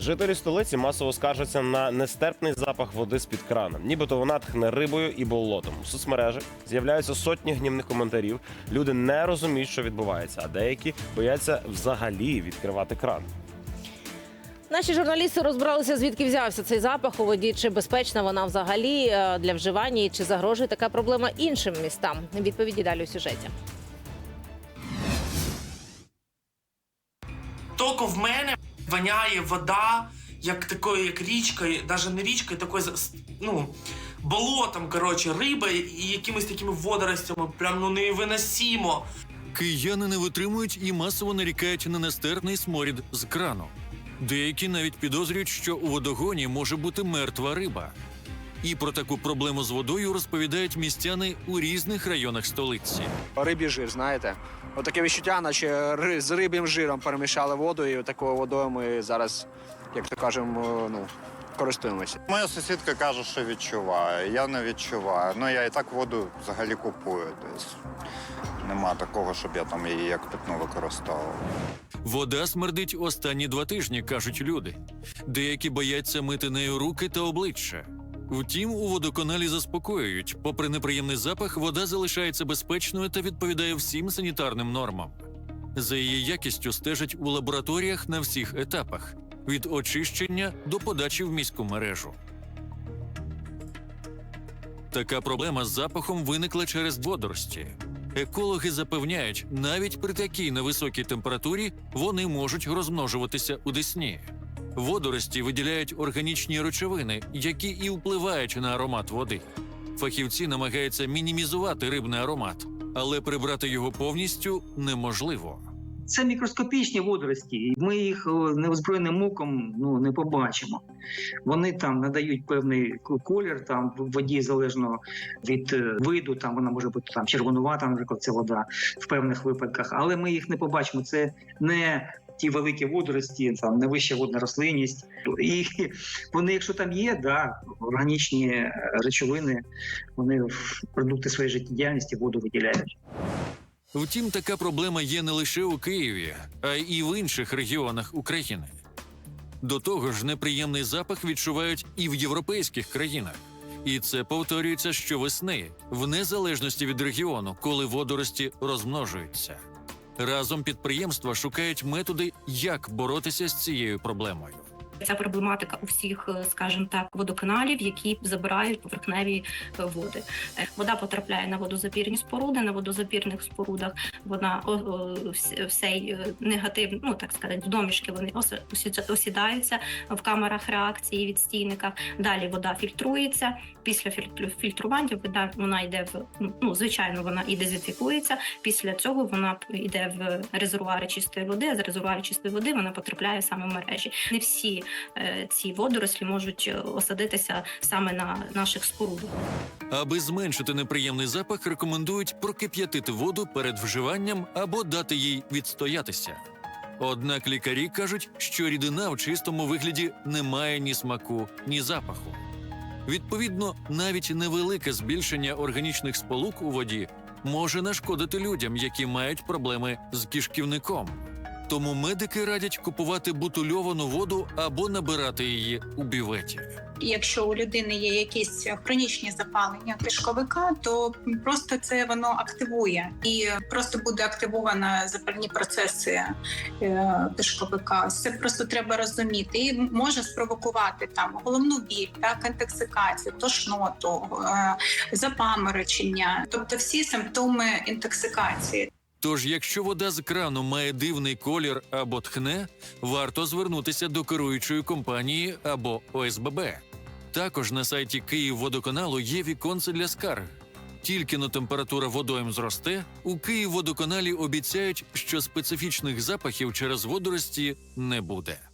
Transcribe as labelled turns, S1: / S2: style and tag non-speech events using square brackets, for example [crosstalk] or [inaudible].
S1: Жителі столиці масово скаржаться на нестерпний запах води з-під крана. Нібито вона тхне рибою і болотом. У соцмережі з'являються сотні гнівних коментарів. Люди не розуміють, що відбувається, а деякі бояться взагалі відкривати кран.
S2: Наші журналісти розбиралися, звідки взявся цей запах у воді, чи безпечна вона взагалі е, для вживання, і чи загрожує така проблема іншим містам. Відповіді далі у сюжеті.
S3: Тільки в мене воняє вода, як такою, як річка, навіть не річка, такою, ну, болотом, коротше, риба і якимись такими водоростями, прям ну невиносимо.
S4: Кияни не витримують і масово нарікають на нестерпний сморід з крану. Деякі навіть підозрюють, що у водогоні може бути мертва риба. І про таку проблему з водою розповідають містяни у різних районах столиці.
S5: Рибій жир, знаєте? Отаке відчуття, наче ри- з риб'їм жиром перемішали воду, і такою водою ми зараз, як то кажемо, ну, користуємося.
S6: Моя сусідка каже, що відчуває. Я не відчуваю. Ну я і так воду взагалі купую. Тобто нема такого, щоб я там її як питну використовував.
S4: Вода смердить останні два тижні, кажуть люди. Деякі бояться мити нею руки та обличчя. Втім, у водоканалі заспокоюють, попри неприємний запах, вода залишається безпечною та відповідає всім санітарним нормам. За її якістю стежать у лабораторіях на всіх етапах від очищення до подачі в міську мережу. Така проблема з запахом виникла через водорості. Екологи запевняють, навіть при такій невисокій температурі вони можуть розмножуватися у десні. Водорості виділяють органічні речовини, які і впливають на аромат води. Фахівці намагаються мінімізувати рибний аромат, але прибрати його повністю неможливо.
S7: Це мікроскопічні водорості, і ми їх неозброєним оком ну, не побачимо. Вони там надають певний колір там в воді залежно від е, виду. Там вона може бути там червонувата, наприклад, це вода в певних випадках, але ми їх не побачимо. Це не ті великі водорості, там невища водна рослинність. І [laughs] вони, якщо там є, да, органічні е, речовини, вони в продукти своєї життєдіяльності воду виділяють.
S4: Втім, така проблема є не лише у Києві, а й в інших регіонах України. До того ж, неприємний запах відчувають і в європейських країнах. І це повторюється щовесни, в незалежності від регіону, коли водорості розмножуються. Разом підприємства шукають методи, як боротися з цією проблемою.
S8: Ця проблематика у всіх, е, скажімо так, водоканалів, які забирають поверхневі е, води. Е, Вода потрапляє на водозапірні споруди. На водозапірних спорудах вона о, о, всей е, негатив, ну так сказати, домішки вони осідаються в камерах реакції від стійниках. Далі вода фільтрується. Після фільтру- фільтрування вода вона йде в ну звичайно, вона і дезінфікується. Після цього вона йде в резервуари чистої води. А з резервуарів чистої води вона потрапляє саме в мережі. Не всі ці водорослі можуть е, осадитися саме на наших спорудах.
S4: Аби зменшити неприємний запах, рекомендують прокип'ятити воду перед вживанням або дати їй відстоятися. Однак лікарі кажуть, що рідина в чистому вигляді не має ні смаку, ні запаху. Відповідно, навіть невелике збільшення органічних сполук у воді може нашкодити людям, які мають проблеми з кишківником. Тому медики радять купувати бутильовану воду або набирати її у бюветі.
S9: Якщо у людини є якісь хронічні запалення кишковика, то просто це воно активує і просто буде активовано запальні процеси е, кишковика. Це просто треба розуміти. І може спровокувати там головну біль, так інтоксикацію, тошноту, е, запаморочення, тобто всі симптоми інтоксикації.
S4: Тож, якщо вода з крану має дивний колір або тхне, варто звернутися до керуючої компанії або ОСББ. Також на сайті Київводоканалу є віконце для скарг. Тільки но температура водойм зросте, у Київводоканалі обіцяють, що специфічних запахів через водорості не буде.